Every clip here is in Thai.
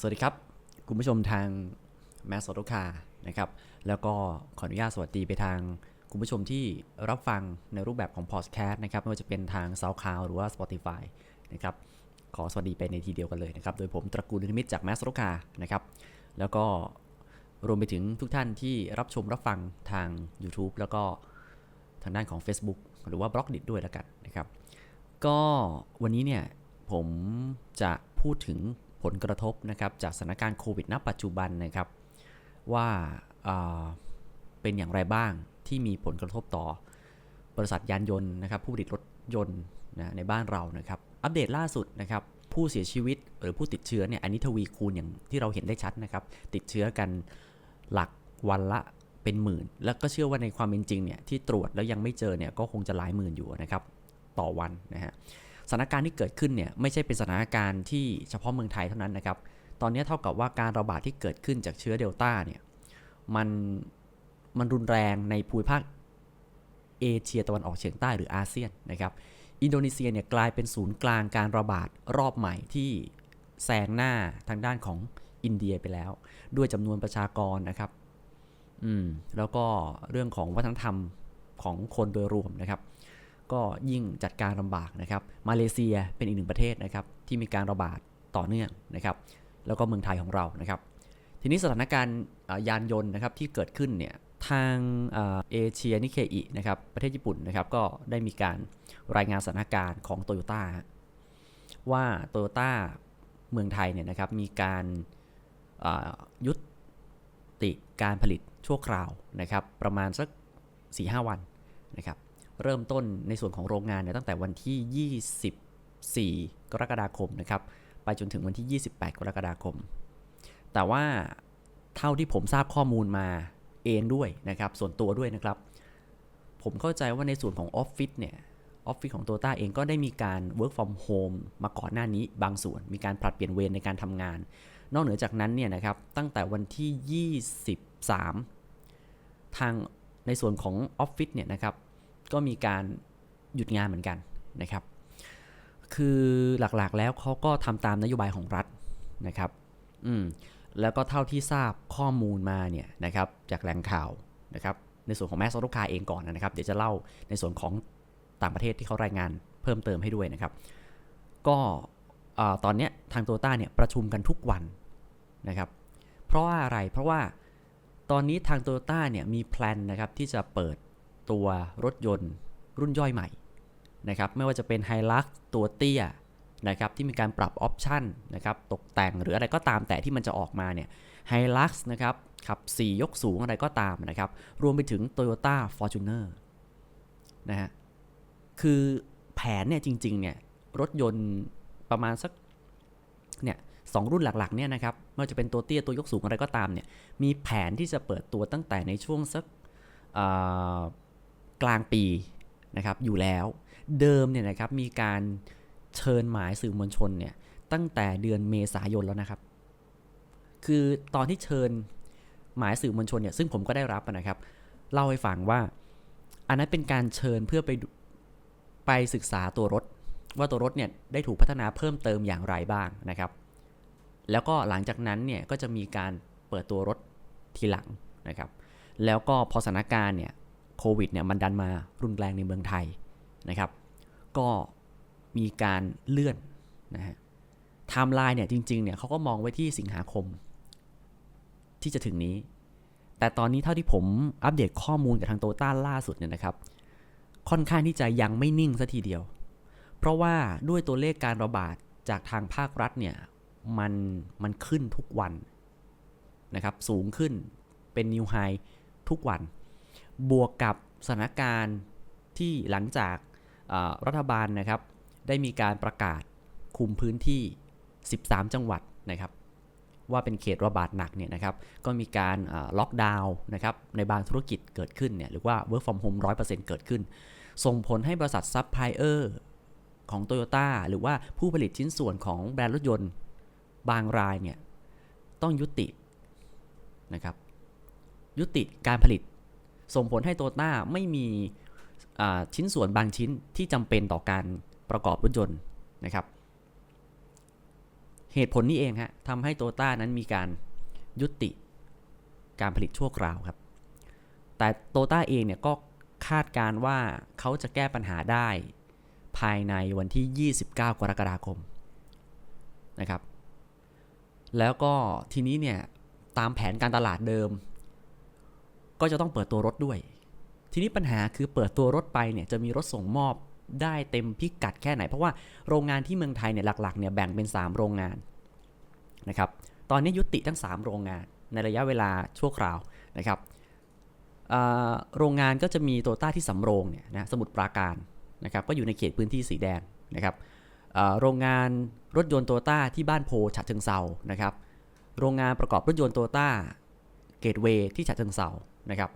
สวัสดีครับ คุณผู้ชมทางแมสโซโตคานะครับ แล้วก็ขออนุญาตสวัสดีไปทางคุณผู้ชมที่รับฟังในรูปแบบของพอดแคสต์นะครับ ไม่ว่าจะเป็นทาง s o u n d c l o u d หรือว่า Spotify นะครับ ขอสวัสดีไปในทีเดียวกันเลยนะครับ โดยผมตระกูลนิมิตจากแมสโซโตคานะครับ แล้วก็รวมไปถึงทุกท่านที่รับชมรับฟังทาง YouTube แล้วก็ทางด้านของ Facebook หรือว่าบล็อกดิด้วยแล้วกันนะครับ ก็วันนี้เนี่ยผมจะพูดถึง ผลกระทบนะครับจากสถานการณ์โควิดณปัจจุบันนะครับว่าอ่าเป็นอย่างไรบ้างที่มีผลกระทบต่อบริษัทยานยนต์นะครับผู้ผลิตรถยนต์นะในบ้านเรานะครับ อัปเดตล่าสุดนะครับผู้เสียชีวิตหรือผู้ติดเชื้อเนี่ยอันนี้ทวีคูณอย่างที่เราเห็นได้ชัดนะครับ ติดเชื้อกันหลักวันละเป็นหมื่น แล้วก็เชื่อว่าในความเป็นจริงเนี่ยที่ตรวจแล้วยังไม่เจอเนี่ยก็คงจะหลายหมื่นอยู่นะครับต่อวันนะฮะ สถานการณ์ที่เกิดขึ้นเนี่ยไม่ใช่เป็นสถานการณ์ที่เฉพาะเมืองไทยเท่านั้นนะครับ ตอนนี้เท่ากับว่าการระบาดที่เกิดขึ้นจากเชื้อเดลต้าเนี่ยมันมันรุนแรงในภูมิภาคเอเชียตะวันออกเฉียงใต้หรืออาเซียนนะครับ อินโดนีเซียเนี่ยกลายเป็นศูนย์กลางการระบาดรอบใหม่ที่แซงหน้าทางด้านของอินเดียไปแล้ว ด้วยจำนวนประชากรนะครับ อืม แล้วก็เรื่องของวัฒนธรรมของคนโดยรวมนะครับ ก็ยิ่งจัดการลำบากนะครับ มาเลเซียเป็นอีกหนึ่งประเทศนะครับที่มีการระบาดต่อเนื่องนะครับ แล้วก็เมืองไทยของเรานะครับ ทีนี้สถานการณ์ยานยนต์นะครับที่เกิดขึ้นเนี่ยทางเอเชียนิเคอินะครับประเทศญี่ปุ่นนะครับก็ได้มีการรายงานสถานการณ์ของโตโยต้าว่าโตโยต้าเมืองไทยเนี่ยนะครับมีการยุติการผลิตชั่วคราวนะครับประมาณสัก 4-5 วันนะครับ เริ่มต้นในส่วนของโรงงานเนี่ยตั้งแต่วันที่ 24 กรกฎาคมนะครับ ไปจนถึงวันที่ 28 กรกฎาคม แต่ว่าเท่าที่ผมทราบข้อมูลมาเองด้วยนะครับ ส่วนตัวด้วยนะครับ ผมเข้าใจว่าในส่วนของออฟฟิศเนี่ยออฟฟิศของ t o y o ต้าเองก็ได้มีการ work from home มาก่อนหน้านี้บางส่วน มีการผลัดเปลี่ยนเวรในการทำงาน นอกเหนือจากนั้นเนี่ยนะครับ ตั้งแต่วันที่ 23 ทางในส่วนของออฟฟิศเนี่ยนะครับ ก็มีการหยุดงานเหมือนกันนะครับ คือหลักๆแล้วเขาก็ทำตามนโยบายของรัฐนะครับ อืมแล้วก็เท่าที่ทราบข้อมูลมาเนี่ยนะครับจากแหล่งข่าวนะครับในส่วนของแมสโซลูคาเองก่อนนะครับ เดี๋ยวจะเล่าในส่วนของต่างประเทศที่เขารายงานเพิ่มเติมให้ด้วยนะครับ ก็ตอนนี้ทางโตต้าเนี่ยประชุมกันทุกวันนะครับ เพราะว่าอะไรเพราะว่าตอนนี้ทางโตต้าเนี่ยมีแพลนนะครับที่จะเปิด ตัวรถยนต์รุ่นย่อยใหม่นะครับไม่ว่าจะเป็น h i l u x ตัวเตี้ยนะครับที่มีการปรับออปชันนะครับตกแต่งหรืออะไรก็ตามแต่ที่มันจะออกมาเนี่ย h i l u x นะครับขับ 4 ยกสูงอะไรก็ตามนะครับ รวมไปถึง Toyota Fortuner นะฮะคือแผนเนี่ยจริงๆเนี่ยรถยนต์ประมาณสักเนี่ยสองรุ่นหลักๆเนี่ยนะครับไม่ว่าจะเป็นตัวเตี้ยตัวยกสูงอะไรก็ตามเนี่ยมีแผนที่จะเปิดตัวตั้งแต่ในช่วงสัก กลางปีนะครับอยู่แล้ว เดิมเนี่ยนะครับมีการเชิญหมายสื่อมวลชนเนี่ยตั้งแต่เดือนเมษายนแล้วนะครับ คือตอนที่เชิญหมายสื่อมวลชนเนี่ยซึ่งผมก็ได้รับนะครับเล่าให้ฟังว่า อันนั้นเป็นการเชิญเพื่อไปไปศึกษาตัวรถ ว่าตัวรถเนี่ยได้ถูกพัฒนาเพิ่มเติมอย่างไรบ้างนะครับ แล้วก็หลังจากนั้นเนี่ยก็จะมีการเปิดตัวรถทีหลังนะครับ แล้วก็พอสถานการณ์เนี่ย โควิดเนี่ยมันดันมารุนแรงในเมืองไทยนะครับ ก็มีการเลื่อนนะฮะไทม์ไลน์เนี่ยจริงๆเนี่ยเขาก็มองไว้ที่สิงหาคม ที่จะถึงนี้ แต่ตอนนี้เท่าที่ผมอัปเดตข้อมูลกับทางโตต้าล่าสุดเนี่ยนะครับ ค่อนข้างที่จะยังไม่นิ่งซะทีเดียว เพราะว่าด้วยตัวเลขการระบาดจากทางภาครัฐเนี่ยมันมันขึ้นทุกวันนะครับสูงขึ้นเป็นนิวไฮทุกวัน บวกกับสถานการณ์ที่หลังจากรัฐบาลนะครับ ได้มีการประกาศคุมพื้นที่ 13 จังหวัดนะครับ ว่าเป็นเขตระบาดหนักเนี่ยนะครับ ก็มีการล็อกดาวน์นะครับในบางธุรกิจเกิดขึ้นเนี่ยหรือว่า work from home 100%เกิดขึ้น ส่งผลให้บริษัทซัพพลายเออร์ของ Toyota หรือว่าผู้ผลิตชิ้นส่วนของแบรนด์รถยนต์บางรายเนี่ยต้องยุตินะครับยุติการผลิต ส่งผลให้โตต้าไม่มีชิ้นส่วนบางชิ้นที่จำเป็นต่อการประกอบรถยนต์นะครับ เหตุผลนี้เองฮะทำให้โตต้านั้นมีการยุติการผลิตชั่วคราวครับ แต่โตต้าเองเนี่ยก็คาดการณ์ว่าเขาจะแก้ปัญหาได้ภายในวันที่ 29 กรกฎาคมนะครับ แล้วก็ทีนี้เนี่ยตามแผนการตลาดเดิม ก็จะต้องเปิดตัวรถด้วย ทีนี้ปัญหาคือเปิดตัวรถไปเนี่ยจะมีรถส่งมอบได้เต็มพิกัดแค่ไหน เพราะว่าโรงงานที่เมืองไทยเนี่ยหลักๆเนี่ยแบ่งเป็น 3 โรงงานนะครับตอนนี้ยุติทั้ง 3 โรงงานในระยะเวลาชั่วคราวนะครับโรงงานก็จะมีโตต้าที่สำโรงเนี่ยนะสมุทรปราการนะครับก็อยู่ในเขตพื้นที่สีแดงนะครับโรงงานรถยนต์โตต้าที่บ้านโพฉะเชิงเซานะครับโรงงานประกอบรถยนต์โตต้าเกตเวย์ที่ฉะเชิงเซา นะครับ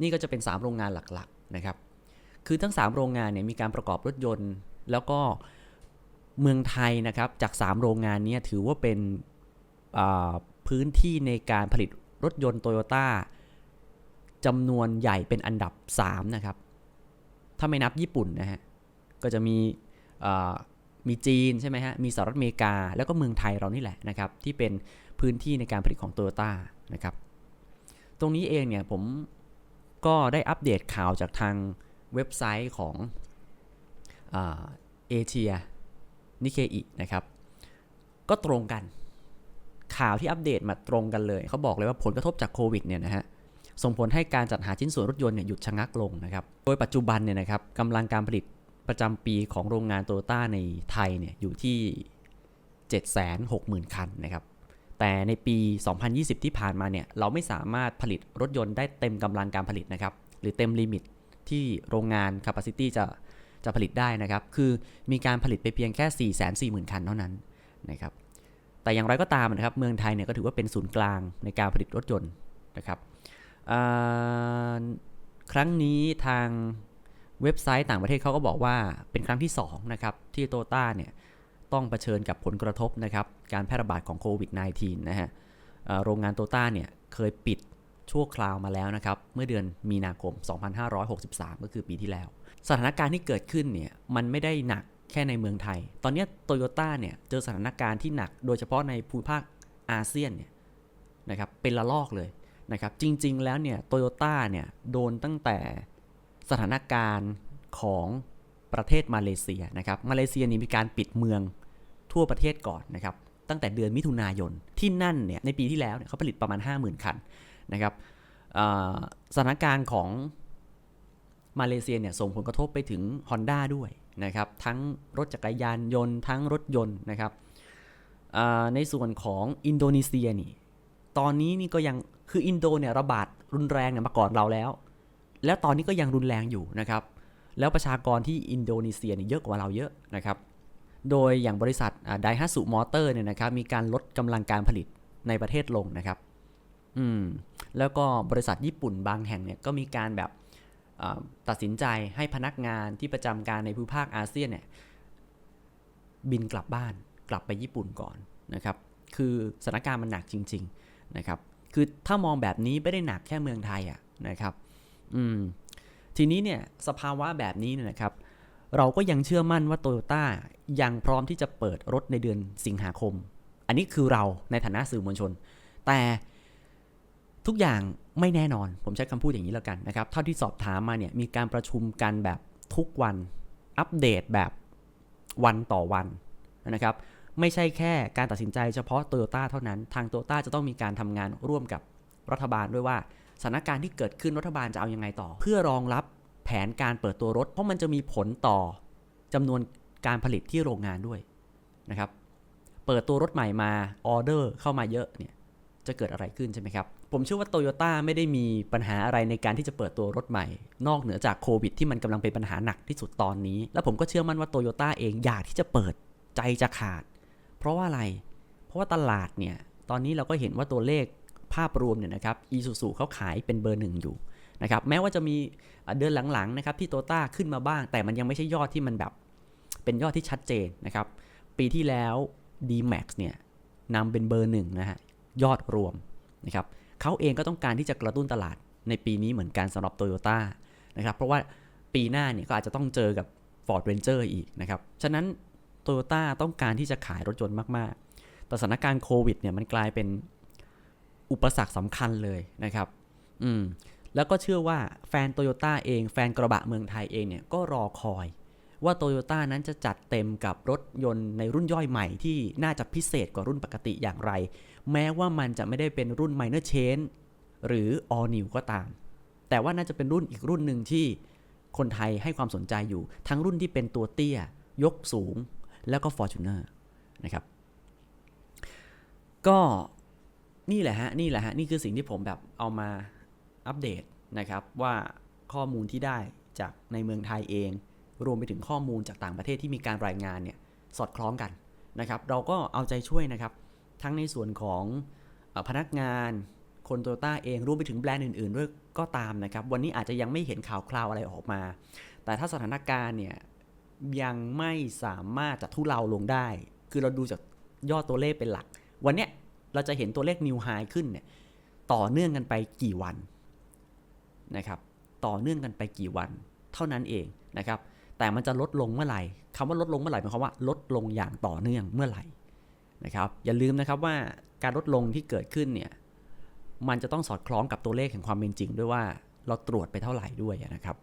นี่ก็จะเป็น 3 โรงงานหลักๆนะครับ คือทั้ง 3 โรงงานเนี่ยมีการประกอบรถยนต์ แล้วก็เมืองไทยนะครับจาก 3 โรงงานนี้ถือว่าเป็นพื้นที่ในการผลิตรถยนต์โตโยต้าจำนวนใหญ่เป็นอันดับ 3 นะครับ ถ้าไม่นับญี่ปุ่นนะฮะ ก็จะมีมีจีนใช่ไหมฮะ มีสหรัฐอเมริกา แล้วก็เมืองไทยเรานี่แหละนะครับ ที่เป็นพื้นที่ในการผลิตของโตโยต้านะครับ ตรงนี้เองเนี่ยผมก็ได้อัปเดตข่าวจากทางเว็บไซต์ของเอเชียนิเคอินะครับ ก็ตรงกัน ข่าวที่อัปเดตมาตรงกันเลย เขาบอกเลยว่าผลกระทบจากโควิดเนี่ยนะฮะส่งผลให้การจัดหาชิ้นส่วนรถยนต์เนี่ยหยุดชะงักลงนะครับ โดยปัจจุบันเนี่ยนะครับกำลังการผลิตประจำปีของโรงงานโตโยต้าในไทยเนี่ยอยู่ที่ 760,000 คันนะครับ แต่ในปี 2020 ที่ผ่านมาเนี่ยเราไม่สามารถผลิตรถยนต์ได้เต็มกำลังการผลิตนะครับ หรือเต็มลิมิตที่โรงงาน capacity จะจะผลิตได้นะครับ คือมีการผลิตไปเพียงแค่ 440,000 คันเท่านั้นนะครับ แต่อย่างไรก็ตามนะครับ เมืองไทยเนี่ยก็ถือว่าเป็นศูนย์กลางในการผลิตรถยนต์นะครับครั้งนี้ทางเว็บไซต์ต่างประเทศเขาก็บอกว่าเป็นครั้งที่2นะครับที่โตต้าเนี่ย ต้องเผชิญกับผลกระทบนะครับการแพร่ระบาดของโควิด -19 นะฮะโรงงานโตต้าเนี่ยเคยปิดชั่วคราวมาแล้วนะครับ เมื่อเดือนมีนาคม 2563 ก็คือปีที่แล้ว สถานการณ์ที่เกิดขึ้นเนี่ยมันไม่ได้หนักแค่ในเมืองไทย ตอนนี้โตโยต้าเนี่ยเจอสถานการณ์ที่หนัก โดยเฉพาะในภูมิภาคอาเซียนเนี่ยนะครับเป็นละลอกเลยนะครับ จริง ๆ แล้วเนี่ยโตโยต้าเนี่ยโดนตั้งแต่สถานการณ์ของ ประเทศมาเลเซียนะครับมาเลเซียนี่มีการปิดเมืองทั่วประเทศก่อนนะครับตั้งแต่เดือนมิถุนายนที่นั่นเนี่ยในปีที่แล้วเนี่ยเขาผลิตประมาณ 50,000 คันนะครับสถานการณ์ของมาเลเซียเนี่ยส่งผลกระทบไปถึง Honda ด้วยนะครับทั้งรถจักรยานยนต์ ทั้งรถยนต์นะครับในส่วนของอินโดนีเซียนี่ตอนนี้นี่ก็ยังคืออินโดเนี่ยระบาดรุนแรงเนี่ยมาก่อนเราแล้ว แล้วตอนนี้ก็ยังรุนแรงอยู่นะครับ แล้วประชากรที่อินโดนีเซียเนี่ยเยอะกว่าเราเยอะนะครับ โดยอย่างบริษัทไดฮัสุมอเตอร์เนี่ยนะครับมีการลดกำลังการผลิตในประเทศลงนะครับ อืม แล้วก็บริษัทญี่ปุ่นบางแห่งเนี่ยก็มีการแบบตัดสินใจให้พนักงานที่ประจำการในภูมิภาคอาเซียนเนี่ยบินกลับบ้านกลับไปญี่ปุ่นก่อนนะครับ คือสถานการณ์มันหนักจริง ๆนะครับ คือถ้ามองแบบนี้ไม่ได้หนักแค่เมืองไทยอะนะครับ อืม ทีนี้เนี่ยสภาวะแบบนี้เนี่ยนะครับ เราก็ยังเชื่อมั่นว่าโตโยต้ายังพร้อมที่จะเปิดรถในเดือนสิงหาคม อันนี้คือเราในฐานะสื่อมวลชน แต่ทุกอย่างไม่แน่นอน ผมใช้คำพูดอย่างนี้แล้วกันนะครับ เท่าที่สอบถามมาเนี่ยมีการประชุมกันแบบทุกวัน อัปเดตแบบวันต่อวันนะครับ ไม่ใช่แค่การตัดสินใจเฉพาะโตโยต้าเท่านั้น ทางโตโยต้าจะต้องมีการทำงานร่วมกับรัฐบาลด้วยว่า สถานการณ์ที่เกิดขึ้นรัฐบาลจะเอายังไงต่อ เพื่อรองรับแผนการเปิดตัวรถ เพราะมันจะมีผลต่อจำนวนการผลิตที่โรงงานด้วยนะครับเปิดตัวรถใหม่มาออเดอร์เข้ามาเยอะเนี่ยจะเกิดอะไรขึ้นใช่ไหมครับ ผมเชื่อว่าโตโยต้าไม่ได้มีปัญหาอะไรในการที่จะเปิดตัวรถใหม่ นอกเหนือจากโควิดที่มันกำลังเป็นปัญหาหนักที่สุดตอนนี้ แล้วผมก็เชื่อมั่นว่าโตโยต้าเองอยากที่จะเปิดใจจะขาด เพราะว่าอะไร เพราะว่าตลาดเนี่ย ตอนนี้เราก็เห็นว่าตัวเลข ภาพรวมเนี่ยนะครับอีซูซูเขาขายเป็นเบอร์หนึ่งอยู่นะครับแม้ว่าจะมีเดือนหลังๆนะครับที่โตต้าขึ้นมาบ้าง แต่มันยังไม่ใช่ยอดที่มันแบบเป็นยอดที่ชัดเจนนะครับปีที่แล้ว D-Max เนี่ยนำเป็นเบอร์หนึ่งนะฮะยอดรวมนะครับเขาเองก็ต้องการที่จะกระตุ้นตลาดในปีนี้เหมือนกันสำหรับ t o y ยต้านะครับเพราะว่าปีหน้าเนี่ยก็อาจจะต้องเจอกับ Ford Ranger อีกนะครับฉะนั้น t o y ยต้าต้องการที่จะขายรถยนต์มากๆแต่สถานการณ์โควิดเนี่ยมันกลายเป็น อุปสรรคสำคัญเลยนะครับ อืม แล้วก็เชื่อว่าแฟนโตโยต้าเอง แฟนกระบะเมืองไทยเองเนี่ยก็รอคอย ว่าโตโยต้านั้นจะจัดเต็มกับรถยนต์ในรุ่นย่อยใหม่ที่น่าจะพิเศษกว่ารุ่นปกติอย่างไร แม้ว่ามันจะไม่ได้เป็นรุ่น minor change หรือ all new ก็ตาม แต่ว่าน่าจะเป็นรุ่นอีกรุ่นหนึ่งที่คนไทยให้ความสนใจอยู่ ทั้งรุ่นที่เป็นตัวเตี้ย ยกสูง แล้วก็ Fortuner นะครับ ก็ นี่แหละฮะนี่แหละฮะนี่คือสิ่งที่ผมแบบเอามาอัปเดตนะครับว่าข้อมูลที่ได้จากในเมืองไทยเอง รวมไปถึงข้อมูลจากต่างประเทศที่มีการรายงานเนี่ยสอดคล้องกันนะครับเราก็เอาใจช่วยนะครับ ทั้งในส่วนของอพนักงานคนโตโยต้าเองรวมไปถึงแบรนด์อื่น ๆ ด้วยก็ตามนะครับ วันนี้อาจจะยังไม่เห็นข่าวคราวอะไรออกมา แต่ถ้าสถานการณ์เนี่ยยังไม่สามารถจะทุเลาลงได้ คือเราดูจากยอดตัวเลขเป็นหลัก วันเนี้ย เราจะเห็นตัวเลข new high ขึ้นเนี่ยต่อเนื่องกันไปกี่วันนะครับต่อเนื่องกันไปกี่วัน เท่านั้นเองนะครับแต่มันจะลดลงเมื่อไหร่คำว่าลดลงเมื่อไหร่หมายความว่าลดลงอย่างต่อเนื่องเมื่อไหร่นะครับอย่าลืมนะครับว่าการลดลงที่เกิดขึ้นเนี่ยมันจะต้องสอดคล้องกับตัวเลขแห่งความเป็นจริง ด้วยว่าเราตรวจไปเท่าไหร่ด้วยนะครับ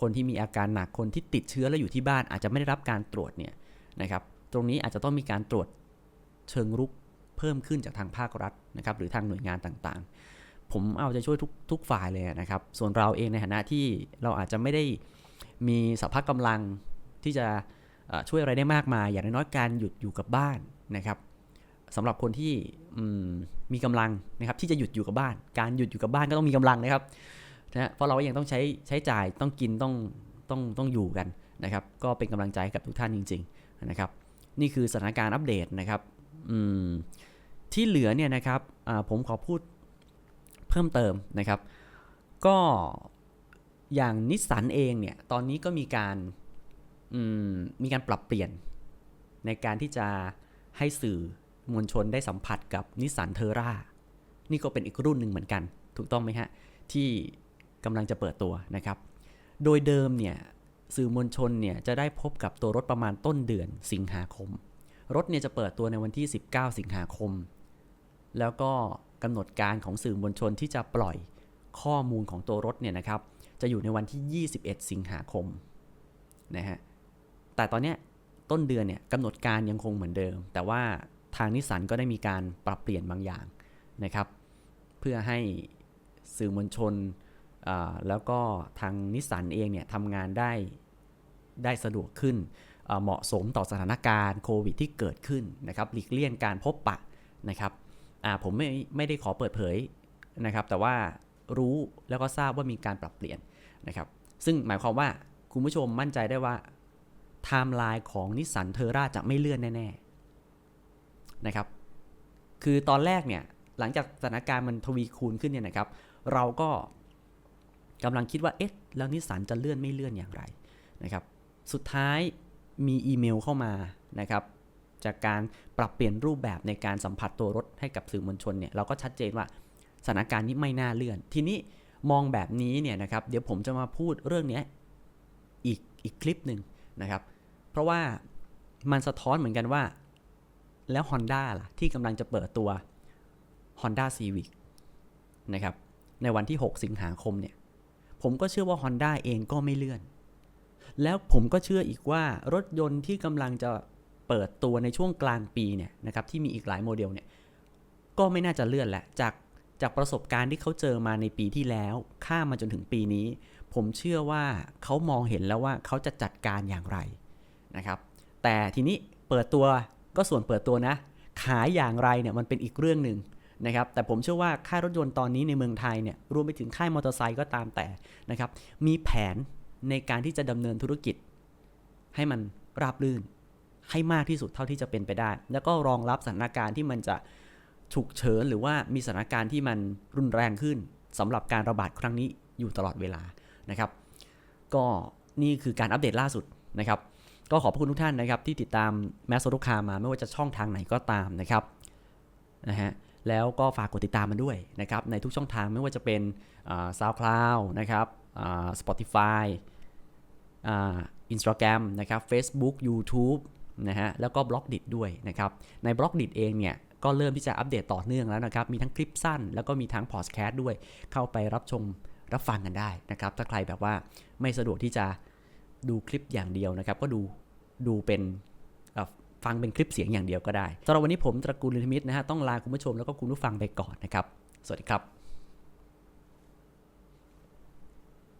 คนที่มีอาการหนักคนที่ติดเชื้อแล้วอยู่ที่บ้านอาจจะไม่ได้รับการตรวจเนี่ยนะครับตรงนี้อาจจะต้องมีการตรวจเชิงรุก เพิ่มขึ้นจากทางภาครัฐนะครับหรือทางหน่วยงานต่างๆ ผมเอาใจช่วยทุกทุกฝ่ายเลยนะครับ ส่วนเราเองในฐานะที่เราอาจจะไม่ได้มีสัพพะกำลังที่จะช่วยอะไรได้มากมายอย่างน้อยๆการหยุดอยู่กับบ้านนะครับสำหรับคนที่มีกำลังนะครับที่จะหยุดอยู่กับบ้าน การหยุดอยู่กับบ้านก็ต้องมีกำลังนะครับนะเพราะเราก็ยังต้องใช้ใช้จ่ายต้องกินต้องต้องต้องอยู่กันนะครับ ก็เป็นกำลังใจกับทุกท่านจริง ๆนะครับ นี่คือสถานการณ์อัปเดตนะครับ อืมที่เหลือเนี่ยนะครับผมขอพูดเพิ่มเติมนะครับ ก็อย่างนิสสันเองเนี่ยตอนนี้ก็มีการมมีการปรับเปลี่ยน ในการที่จะให้สื่อมวลชนได้สัมผัสกับนิสสันเทอร่านี่ก็เป็นอีกรุ่นหนึ่งเหมือนกัน ถูกต้องไหมฮะ ที่กำลังจะเปิดตัวนะครับ โดยเดิมเนี่ยสื่อมวลชนเนี่ยจะได้พบกับตัวรถประมาณต้นเดือนสิงหาคม รถเนี่ยจะเปิดตัวในวันที่ 19 สิงหาคม แล้วก็กำหนดการของสื่อมวลชนที่จะปล่อยข้อมูลของตัวรถเนี่ยนะครับ จะอยู่ในวันที่ 21 สิงหาคมนะฮะ แต่ตอนเนี้ยต้นเดือนเนี่ยกำหนดการยังคงเหมือนเดิม แต่ว่าทางนิสสันก็ได้มีการปรับเปลี่ยนบางอย่างนะครับ เพื่อให้สื่อมวลชนแล้วก็ทางนิสสันเองเนี่ยทำงานได้ได้สะดวกขึ้น เหมาะสมต่อสถานการณ์โควิดที่เกิดขึ้นนะครับหลีกเลี่ยงการพบปะนะครับผมไม่ไม่ได้ขอเปิดเผยนะครับแต่ว่ารู้แล้วก็ทราบว่ามีการปรับเปลี่ยนนะครับซึ่งหมายความว่าคุณผู้ชมมั่นใจได้ว่าไทม์ไลน์ของนิสสันเทอร่าจะไม่เลื่อนแน่ๆนะครับคือตอนแรกเนี่ยหลังจากสถานการณ์มันทวีคูณขึ้นเนี่ยนะครับ เราก็กำลังคิดว่าเอ๊ะแล้วนิสสันจะเลื่อนไม่เลื่อนอย่างไรนะครับสุดท้าย มีอีเมลเข้ามานะครับจากการปรับเปลี่ยนรูปแบบในการสัมผัสตัวรถให้กับสื่อมวลชนเนี่ยเราก็ชัดเจนว่าสถานการณ์นี้ไม่น่าเลื่อน ทีนี้มองแบบนี้เนี่ยนะครับเดี๋ยวผมจะมาพูดเรื่องนี้อีกอีกคลิปหนึ่งนะครับ เพราะว่ามันสะท้อนเหมือนกันว่า แล้ว Honda ล่ะที่กำลังจะเปิดตัว Honda Civic นะครับในวันที่ 6 สิงหาคมเนี่ยผมก็เชื่อว่า Honda เองก็ไม่เลื่อน แล้วผมก็เชื่ออีกว่ารถยนต์ที่กำลังจะเปิดตัวในช่วงกลางปีเนี่ยนะครับที่มีอีกหลายโมเดลเนี่ยก็ไม่น่าจะเลื่อนแหละจากจากประสบการณ์ที่เขาเจอมาในปีที่แล้ว ข้ามมาจนถึงปีนี้ ผมเชื่อว่าเขามองเห็นแล้วว่าเขาจะจัดการอย่างไรนะครับ แต่ทีนี้เปิดตัวก็ส่วนเปิดตัวนะ ขายอย่างไรเนี่ยมันเป็นอีกเรื่องหนึ่งนะครับ แต่ผมเชื่อว่าค่ายรถยนต์ตอนนี้ในเมืองไทยเนี่ยรวมไปถึงค่ายมอเตอร์ไซค์ก็ตามแต่นะครับ มีแผน ในการที่จะดำเนินธุรกิจ ให้มันราบรื่น ให้มากที่สุดเท่าที่จะเป็นไปได้ แล้วก็รองรับสถานการณ์ที่มันจะฉุกเฉินหรือว่ามีสถานการณ์ที่มันรุนแรงขึ้นสำหรับการระบาดครั้งนี้อยู่ตลอดเวลานะครับ ก็นี่คือการอัปเดตล่าสุดนะครับ ก็ขอบพระคุณทุกท่านนะครับ ที่ติดตามแมสโซลูคามาไม่ว่าจะช่องทางไหนก็ตามนะครับนะฮะแล้วก็ฝากกดติดตามมันด้วยนะครับ ในทุกช่องทางไม่ว่าจะเป็นซาวคลาวนะครับอ่า Spotify อินสตาแกรมนะครับ Facebook YouTube นะฮะแล้วก็บล็อกดิด้วยนะครับ ในบล็อกดิเองเนี่ยก็เริ่มที่จะอัปเดตต่อเนื่องแล้วนะครับ มีทั้งคลิปสั้น แล้วก็มีทั้งพอดแคสต์ด้วย เข้าไปรับชมรับฟังกันได้นะครับ ถ้าใครแบบว่าไม่สะดวกที่จะดูคลิปอย่างเดียวนะครับ ก็ดูดูเป็นฟังเป็นคลิปเสียงอย่างเดียวก็ได้สำหรับวันนี้ผมตระกูลลิทมิตนะฮะต้องลาคุณผู้ชมแล้วก็คุณผู้ฟังไปก่อนนะครับ สวัสดีครับ